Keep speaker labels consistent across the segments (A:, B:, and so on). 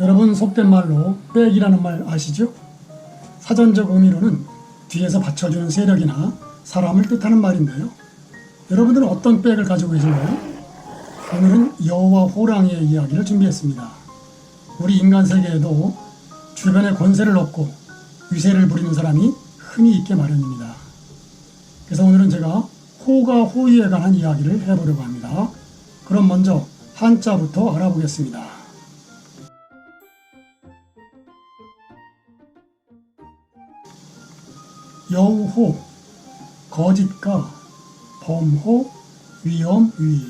A: 여러분 속된 말로 백이라는 말 아시죠? 사전적 의미로는 뒤에서 받쳐주는 세력이나 사람을 뜻하는 말인데요. 여러분들은 어떤 백을 가지고 계신가요? 오늘은 여우와 호랑이의 이야기를 준비했습니다. 우리 인간 세계에도 주변에 권세를 얻고 위세를 부리는 사람이 흔히 있게 마련입니다. 그래서 오늘은 제가 호가 호위에 관한 이야기를 해보려고 합니다. 그럼 먼저 한자부터 알아보겠습니다. 여우호, 거짓가, 범호, 위험위,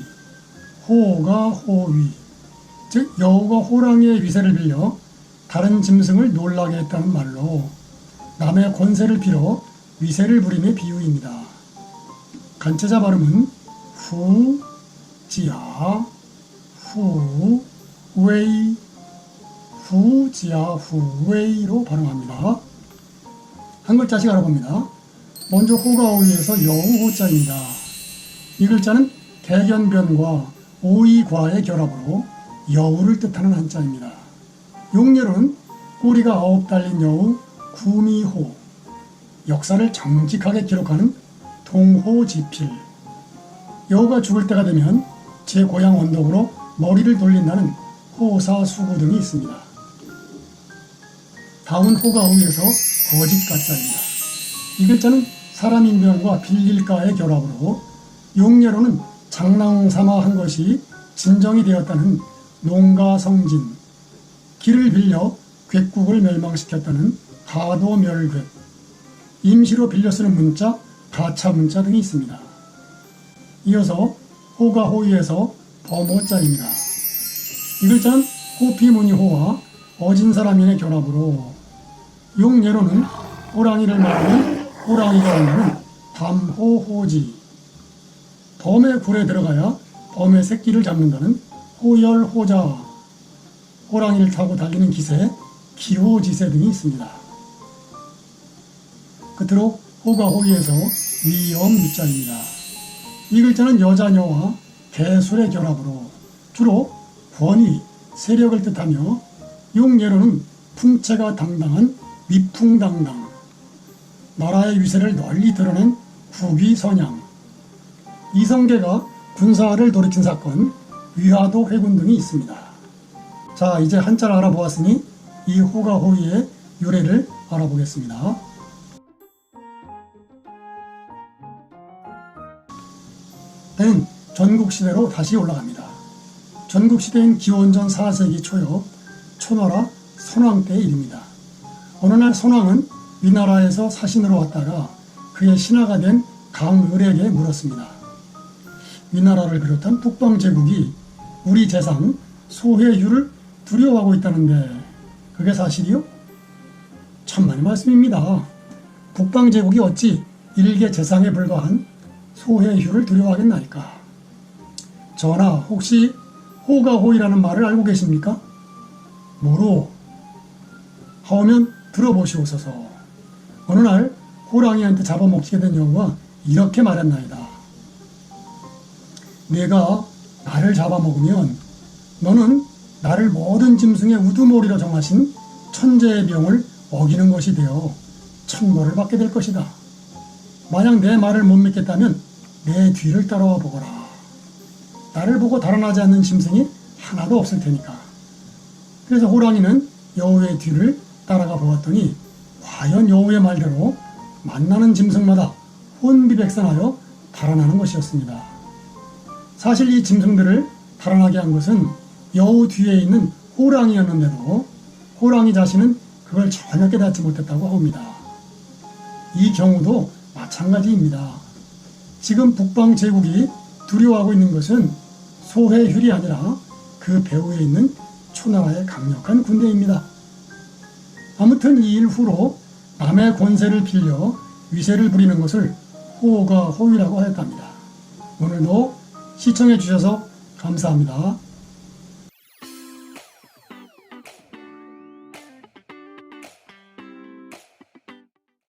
A: 호가 호위. 즉 여우가 호랑이의 위세를 빌려 다른 짐승을 놀라게 했다는 말로 남의 권세를 빌어 위세를 부림의 비유입니다. 간체자 발음은 후, 지아, 후, 웨이, 후, 지아, 후, 웨이로 발음합니다. 한 글자씩 알아봅니다. 먼저 호가 오이에서 여우 호자입니다. 이 글자는 개견변과 오이과의 결합으로 여우를 뜻하는 한자입니다. 용례로는 꼬리가 아홉 달린 여우 구미호, 역사를 정직하게 기록하는 동호지필. 여우가 죽을 때가 되면 제 고향 언덕으로 머리를 돌린다는 호사수구 등이 있습니다. 다운 호가 오이에서 거짓 가짜입니다. 이 글자는 사람 인변과 빌릴가의 결합으로 용례로는 장랑 삼아 한 것이 진정이 되었다는 농가 성진, 길을 빌려 괴국을 멸망시켰다는 가도 멸괴, 임시로 빌려 쓰는 문자, 가차 문자 등이 있습니다. 이어서 호가 호위에서 범호자입니다. 이 글자는 호피무늬호와 어진 사람인의 결합으로 용예로는 호랑이를 말하는 호랑이가 온다는 밤호호지 범의 굴에 들어가야 범의 새끼를 잡는다는 호열호자 호랑이를 타고 달리는 기세 기호지세 등이 있습니다. 끝으로 호가 호위에서 위엄 유자입니다. 이 글자는 여자녀와 개술의 결합으로 주로 권위, 세력을 뜻하며 용예로는 풍채가 당당한 위풍당당, 나라의 위세를 널리 드러낸 국위선양, 이성계가 군사를 돌이킨 사건, 위화도 회군 등이 있습니다. 자, 이제 한자를 알아보았으니 이 호가 호위의 유래를 알아보겠습니다. 때는 전국시대로 다시 올라갑니다. 전국시대인 기원전 4세기 초엽 초나라 선왕 때의 일입니다. 어느 날 선왕은 위나라에서 사신으로 왔다가 그의 신하가 된 강을에게 물었습니다. 위나라를 비롯한 북방 제국이 우리 재상 소해유를 두려워하고 있다는데 그게 사실이요? 천만의 말씀입니다. 북방 제국이 어찌 일개 재상에 불과한 소해휴를 두려워하겠나이까? 전하, 혹시 호가호이라는 말을 알고 계십니까? 뭐로? 하오면 들어보시옵소서. 어느 날 호랑이한테 잡아먹히게 된 여우가 이렇게 말했나이다. 내가 나를 잡아먹으면 너는 나를 모든 짐승의 우두머리로 정하신 천재의 병을 어기는 것이 되어 천벌을 받게 될 것이다. 만약 내 말을 못 믿겠다면 내 뒤를 따라와 보거라. 나를 보고 달아나지 않는 짐승이 하나도 없을 테니까. 그래서 호랑이는 여우의 뒤를 따라가 보았더니 과연 여우의 말대로 만나는 짐승마다 혼비백산하여 달아나는 것이었습니다. 사실 이 짐승들을 달아나게 한 것은 여우 뒤에 있는 호랑이였는데도 호랑이 자신은 그걸 전혀 깨닫지 못했다고 합니다. 이 경우도 마찬가지입니다. 지금 북방 제국이 두려워하고 있는 것은 소해휼이 아니라 그 배후에 있는 초나라의 강력한 군대입니다. 아무튼 이 일 후로 남의 권세를 빌려 위세를 부리는 것을 호가 호위라고 하였답니다. 오늘도 시청해 주셔서 감사합니다.